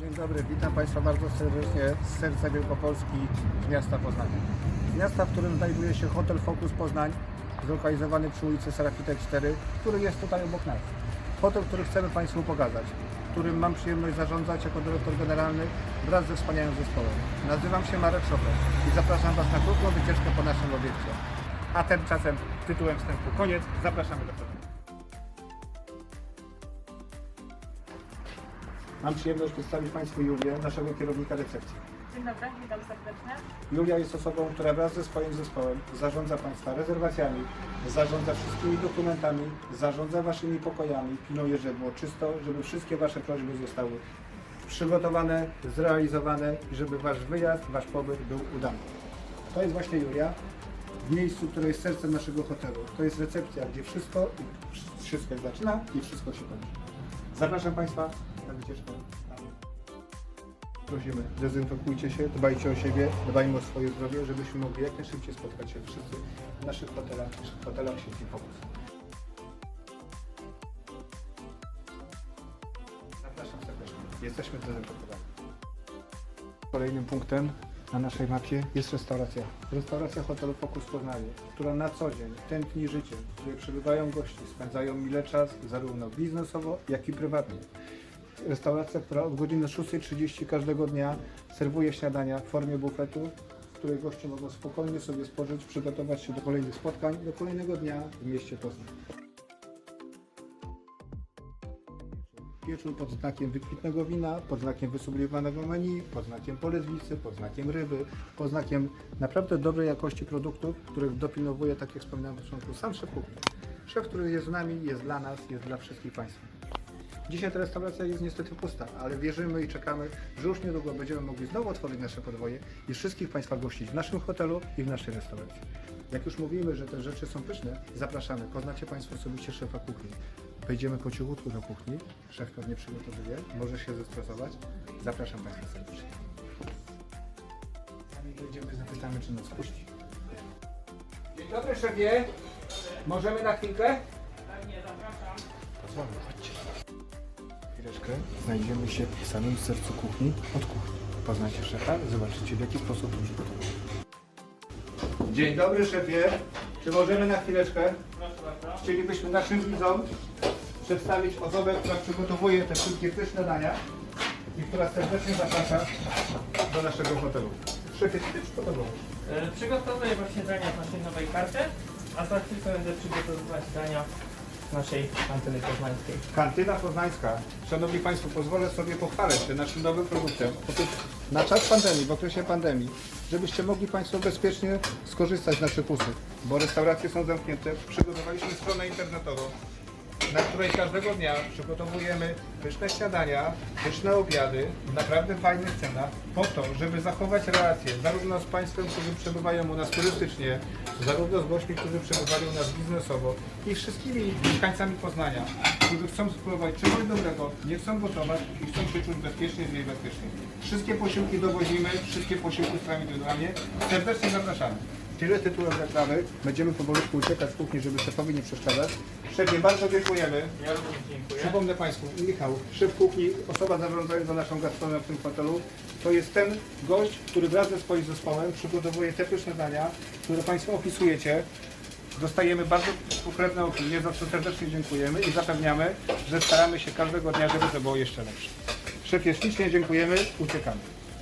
Dzień dobry, witam Państwa bardzo serdecznie z serca Wielkopolski, z miasta Poznania. Z miasta, w którym znajduje się Hotel Focus Poznań, zlokalizowany przy ulicy Serafitek 4, który jest tutaj obok nas. Hotel, który chcemy Państwu pokazać, którym mam przyjemność zarządzać jako dyrektor generalny wraz ze wspaniałym zespołem. Nazywam się Marek Szofer i zapraszam Was na krótką wycieczkę po naszym obiekcie. A tymczasem tytułem wstępu koniec, zapraszamy do przodu. Mam przyjemność przedstawić Państwu Julię, naszego kierownika recepcji. Dzień dobry, witam serdecznie. Julia jest osobą, która wraz ze swoim zespołem zarządza Państwa rezerwacjami, zarządza wszystkimi dokumentami, zarządza Waszymi pokojami, pilnuje, żeby było czysto, żeby wszystkie Wasze prośby zostały przygotowane, zrealizowane i żeby Wasz wyjazd, Wasz pobyt był udany. To jest właśnie Julia, w miejscu, które jest sercem naszego hotelu. To jest recepcja, gdzie wszystko, wszystko się zaczyna i wszystko się kończy. Zapraszam Państwa na wycieczkę. Prosimy, dezynfekujcie się, dbajcie o siebie, dbajmy o swoje zdrowie, żebyśmy mogli jak najszybciej spotkać się wszyscy w naszych hotelach, w hotelach sieci Focus. Zapraszam serdecznie. Jesteśmy dezynfekowani. Kolejnym punktem na naszej mapie jest restauracja. Restauracja hotelu Focus Poznanie, która na co dzień tętni życiem, w której przybywają gości, spędzają mile czas zarówno biznesowo, jak i prywatnie. Restauracja, która od godziny 6.30 każdego dnia serwuje śniadania w formie bufetu, w której goście mogą spokojnie sobie spożyć, przygotować się do kolejnych spotkań, do kolejnego dnia w mieście Poznań. Pieczór pod znakiem wykwitnego wina, pod znakiem wysublimowanego menu, pod znakiem polezwicy, pod znakiem ryby, pod znakiem naprawdę dobrej jakości produktów, których dopilnowuje, tak jak wspomniałem na początku, sam szef kuchni. Szef, który jest z nami, jest dla nas, jest dla wszystkich Państwa. Dzisiaj ta restauracja jest niestety pusta, ale wierzymy i czekamy, że już niedługo będziemy mogli znowu otworzyć nasze podwoje i wszystkich Państwa gościć w naszym hotelu i w naszej restauracji. Jak już mówimy, że te rzeczy są pyszne, zapraszamy. Poznacie Państwo osobiście szefa kuchni. Wejdziemy po cichutku do kuchni. Szef pewnie przygotowuje, może się zestresować. Zapraszam Państwa serdecznie. Sami wejdziemy, zapytamy, czy nas puści. Dzień dobry szefie. Możemy na chwilkę? Pozwolę, chodźcie. Chwileczkę. Znajdziemy się w samym sercu kuchni, od kuchni. Poznacie szefa, zobaczycie w jaki sposób to przygotował. Dzień dobry szefie. Czy możemy na chwileczkę? Chcielibyśmy naszym widzom przedstawić osobę, która przygotowuje te wszystkie pyszne dania i która serdecznie zaprasza do naszego hotelu. Szefie, ty przygotowałeś. E, Przygotowuję właśnie dania z naszej nowej karty, a za chwilkę będę przygotowywać dania naszej kantyny poznańskiej. Kantyna Poznańska. Szanowni Państwo, pozwolę sobie pochwalać się naszym nowym produktem. Otóż na czas pandemii, w okresie pandemii, żebyście mogli Państwo bezpiecznie skorzystać z naszych usług, bo restauracje są zamknięte, przygotowaliśmy stronę internetową, na której każdego dnia przygotowujemy pyszne śniadania, pyszne obiady w naprawdę fajnych cenach po to, żeby zachować relacje zarówno z Państwem, którzy przebywają u nas turystycznie, zarówno z gośćmi, którzy przebywają u nas biznesowo i wszystkimi mieszkańcami Poznania, którzy chcą spróbować czegoś dobrego, nie chcą gotować i chcą się czuć bezpiecznie, zjeść bezpiecznie. Wszystkie posiłki dowozimy, wszystkie posiłki sprawimy indywidualnie. Serdecznie zapraszamy. Tyle tytułem reklamy. Będziemy powolutku uciekać z kuchni, żeby szefowi nie przeszkadzać. Szefie, bardzo dziękujemy. Ja również dziękuję. Przypomnę Państwu, Michał, szef kuchni, osoba zarządzająca naszą gastronomią w tym hotelu, to jest ten gość, który wraz ze swoim zespołem przygotowuje te pyszne dania, które Państwo opisujecie. Dostajemy bardzo konkretne opinie, za co serdecznie dziękujemy i zapewniamy, że staramy się każdego dnia, żeby to było jeszcze lepsze. Szefie, ślicznie dziękujemy, uciekamy.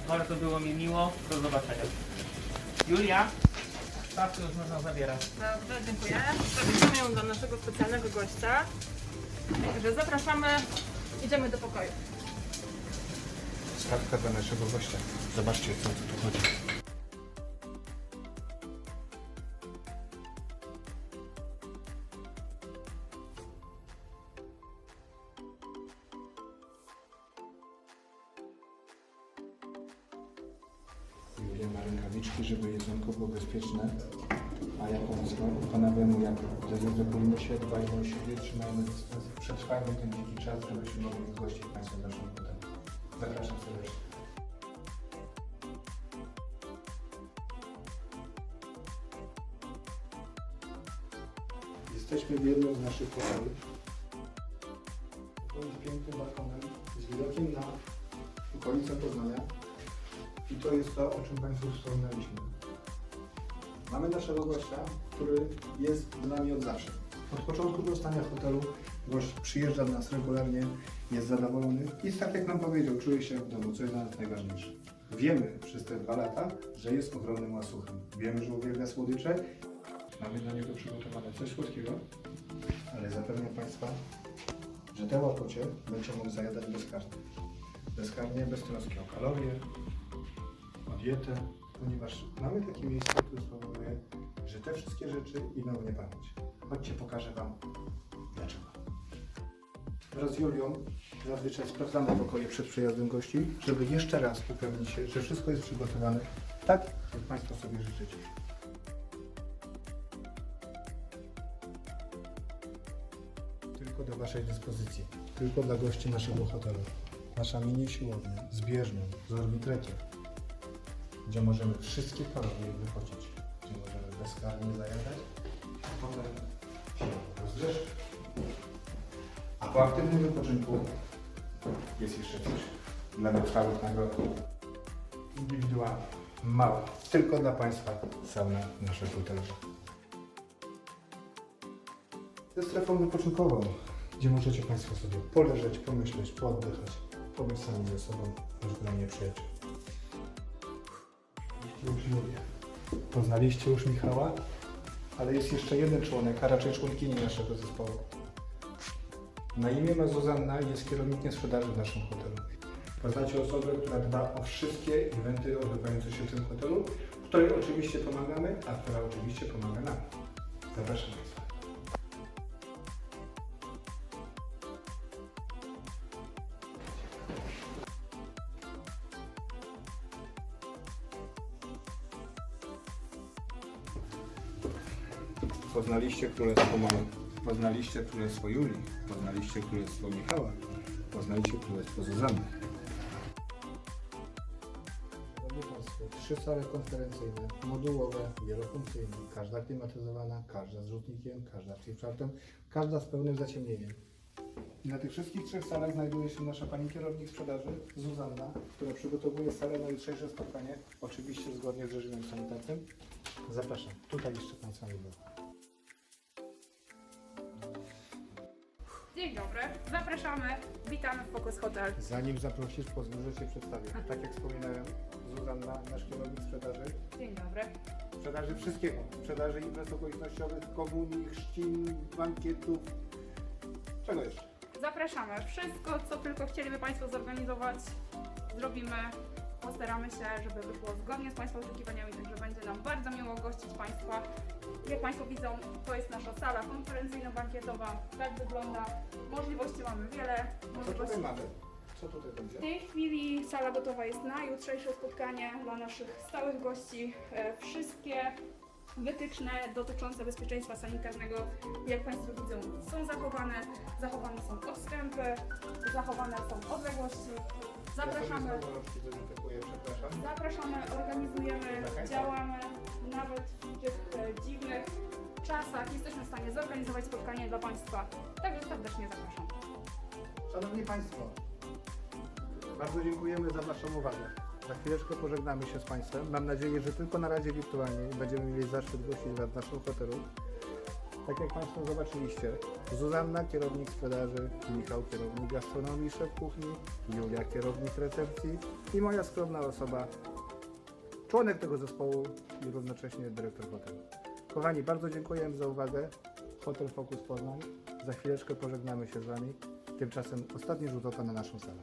Bardzo było mi miło, do zobaczenia. Julia, stawkę już można zabierać. Dobrze, dziękuję. Zabierzemy ją do naszego specjalnego gościa. Także zapraszamy, idziemy do pokoju. Stawka dla naszego gościa. Zobaczcie, co tu chodzi. Julia rękawiczki, żeby jedzonko było bezpieczne. A jaką panawiamy, jak dezynfekujmy się, dbajmy o siebie, trzymajmy dystans, przetrwajmy ten dziki czas, żebyśmy mogli gościć Państwa w naszym hotelu. Zapraszam serdecznie. Jesteśmy w jednym z naszych hoteli. Pokoju z pięknym balkonem, z widokiem na okolice Poznania. I to jest to, o czym Państwu wspominaliśmy. Mamy naszego gościa, który jest z nami od zawsze. Od początku powstania hotelu gość przyjeżdża do nas regularnie, jest zadowolony i tak jak nam powiedział, czuje się w domu, co jest dla nas najważniejsze. Wiemy przez te dwa lata, że jest ogromnym łasuchem. Wiemy, że uwielbia słodycze. Mamy dla niego przygotowane coś słodkiego, ale zapewniam Państwa, że te łapocie będzie mógł zajadać bezkarnie. Bezkarnie, bez troski o kalorie, dietę, ponieważ mamy takie miejsce, które spowoduje, że te wszystkie rzeczy idą w niepamięć. Chodźcie, pokażę Wam dlaczego. Wraz z Julią zazwyczaj sprawdzamy pokoje przed przyjazdem gości, żeby jeszcze raz upewnić się, że wszystko jest przygotowane tak, jak Państwo sobie życzycie. Tylko do Waszej dyspozycji, tylko dla gości naszego hotelu. Nasza mini siłownia z bieżnią, z orbitrekiem, gdzie możemy wszystkie kalorie wychodzić, gdzie możemy bezkarnie zajadać, a potem się rozgrzeszyć. A po aktywnym wypoczynku jest jeszcze coś dla wytrwałych nagród. Indywidualnie, tylko dla Państwa sauna w naszym hotelu. Ze strefą wypoczynkową, gdzie możecie Państwo sobie poleżeć, pomyśleć, pooddychać, pobyć sami ze sobą w gronie przyjaciół. Już. Poznaliście już Michała, ale jest jeszcze jeden członek, a raczej członkini naszego zespołu. Na imię ma Zuzanna i jest kierownikiem sprzedaży w naszym hotelu. Poznacie osobę, która dba o wszystkie eventy odbywające się w tym hotelu, której oczywiście pomagamy, a która oczywiście pomaga nam. Zapraszam Państwa. Poznaliście Królestwo Mamy, poznaliście Królestwo Julii, poznaliście Królestwo Michała, poznajcie Królestwo Zuzanny. Trzy sale konferencyjne, modułowe, wielofunkcyjne, każda klimatyzowana, każda z rzutnikiem, każda z flipchartem, każda z pełnym zaciemnieniem. I na tych wszystkich trzech salach znajduje się nasza pani kierownik sprzedaży, Zuzanna, która przygotowuje salę na jutrzejsze spotkanie, oczywiście zgodnie z reżimem sanitarnym. Zapraszam, tutaj jeszcze Pan z nami był. Dzień dobry, zapraszamy, witamy w Focus Hotel. Zanim zaprosisz, pozwól, że Cię przedstawię. Tak jak wspominałem, Zuzanna, nasz kierownik sprzedaży. Dzień dobry. Sprzedaży wszystkiego. Sprzedaży imprez okolicznościowych, komunii, chrzcin, bankietów. Czego jeszcze? Zapraszamy. Wszystko, co tylko chcieliby Państwo zorganizować, zrobimy. Postaramy się, żeby wyszło zgodnie z Państwa oczekiwaniami, także będzie nam bardzo miło gościć Państwa. Jak Państwo widzą, to jest nasza sala konferencyjno-bankietowa. Tak wygląda. Możliwości mamy wiele. Co Możliwości tutaj mamy? Co tutaj będzie? W tej chwili sala gotowa jest na jutrzejsze spotkanie dla naszych stałych gości. E, Wszystkie wytyczne dotyczące bezpieczeństwa sanitarnego, jak Państwo widzą, są zachowane. Zachowane są odstępy, zachowane są odległości. Zapraszamy, Ja sobie znowu rączki dezynfekuję, przepraszam. zapraszamy, organizujemy, działamy czasach. Jesteśmy w stanie zorganizować spotkanie dla Państwa. Także serdecznie zapraszam. Szanowni Państwo, bardzo dziękujemy za Waszą uwagę. Za chwileczkę pożegnamy się z Państwem. Mam nadzieję, że tylko na Radzie Wirtualnej będziemy mieli zaszczyt gościć Was w naszym hotelu. Tak jak Państwo zobaczyliście, Zuzanna, kierownik sprzedaży, Michał, kierownik gastronomii, szef kuchni, Julia, kierownik recepcji i moja skromna osoba, członek tego zespołu i równocześnie dyrektor hotelu. Kochani, bardzo dziękujemy za uwagę. Hotel Focus Poznań. Za chwileczkę pożegnamy się z Wami. Tymczasem ostatni rzut oka na naszą salę.